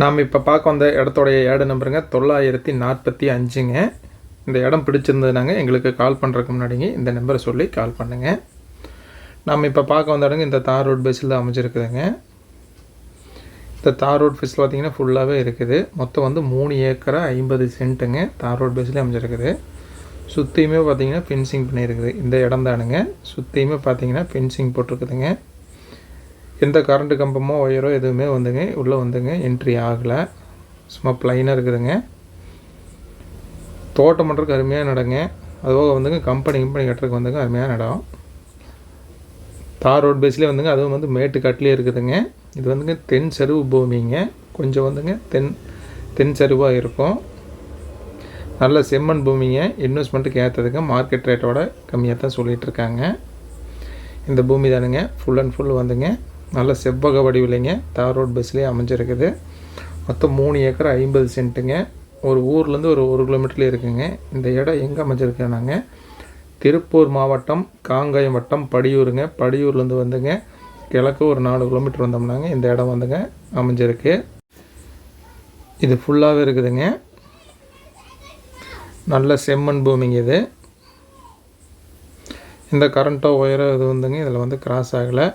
நாம் இப்போ பார்க்க வந்த இடத்தோடைய ஏடு நம்பருங்க தொள்ளாயிரத்தி நாற்பத்தி அஞ்சுங்க. இந்த இடம் பிடிச்சிருந்ததுனாங்க எங்களுக்கு கால் பண்ணுறதுக்கு முன்னாடிங்க இந்த நம்பரை சொல்லி கால் பண்ணுங்கள் நாம் இப்போ பார்க்க வந்த இடங்க இந்த தார் ரோட் பேஸில் தான் அமைஞ்சிருக்குதுங்க. இந்த தார் ரோட் ஃபேஸில் பார்த்தீங்கன்னா ஃபுல்லாகவே இருக்குது. மொத்தம் வந்து மூணு ஏக்கரா ஐம்பது சென்ட்டுங்க தார் ரோட் பஸ்ஸில் அமைஞ்சிருக்குது. சுற்றியுமே பார்த்தீங்கன்னா ஃபென்சிங் பண்ணியிருக்குது. இந்த இடம் தானுங்க. சுற்றியுமே பார்த்தீங்கன்னா ஃபென்சிங் போட்டிருக்குதுங்க. எந்த கரண்ட்டு கம்பமோ ஒயரோ எதுவுமே வந்துங்க. உள்ளே வந்துங்க. என்ட்ரி ஆகலை. சும்மா ப்ளைனாக இருக்குதுங்க. தோட்டம் பண்ணுறதுக்கு அருமையாக நடங்க. அதுபோக வந்துங்க கம்பெனி கம்பெனி கட்டுறதுக்கு வந்துங்க அருமையான இடம். தார் ரோட் பேஸ்லேயே வந்துங்க அதுவும் வந்து மேட்டு கட்டிலே இருக்குதுங்க. இது வந்துங்க தென் செருவு பூமிங்க. கொஞ்சம் வந்துங்க தென் தென் செருவாக இருக்கும். நல்ல செம்மண் பூமிங்க. இன்வெஸ்ட்மெண்ட்டுக்கு ஏற்றதுக்கு மார்க்கெட் ரேட்டோட கம்மியாக தான் சொல்லிகிட்ருக்காங்க இந்த பூமி தானுங்க ஃபுல் அண்ட் ஃபுல் வந்துங்க. நல்ல செவ்வக வடிவில்லைங்க. தார் ரோட் பஸ்லேயே அமைஞ்சிருக்குது. மொத்தம் மூணு ஏக்கர் ஐம்பது சென்ட்டுங்க. ஒரு ஊர்லேருந்து ஒரு ஒரு கிலோமீட்டர்லேயே இருக்குங்க. இந்த இடம் எங்கே அமைஞ்சிருக்கேனாங்க? திருப்பூர் மாவட்டம் காங்காயம் வட்டம் படியூருங்க. படியூர்லேருந்து வந்துங்க. கிழக்கு ஒரு நாலு கிலோமீட்டர் வந்தோம்னாங்க. இந்த இடம் வந்துங்க அமைஞ்சிருக்கு. இது ஃபுல்லாகவே இருக்குதுங்க. நல்ல செம்மண் பூமிங்க இது. இந்த கரண்ட்டோ ஒயரோ இது வந்துங்க. இதில் வந்து கிராஸ் ஆகலை.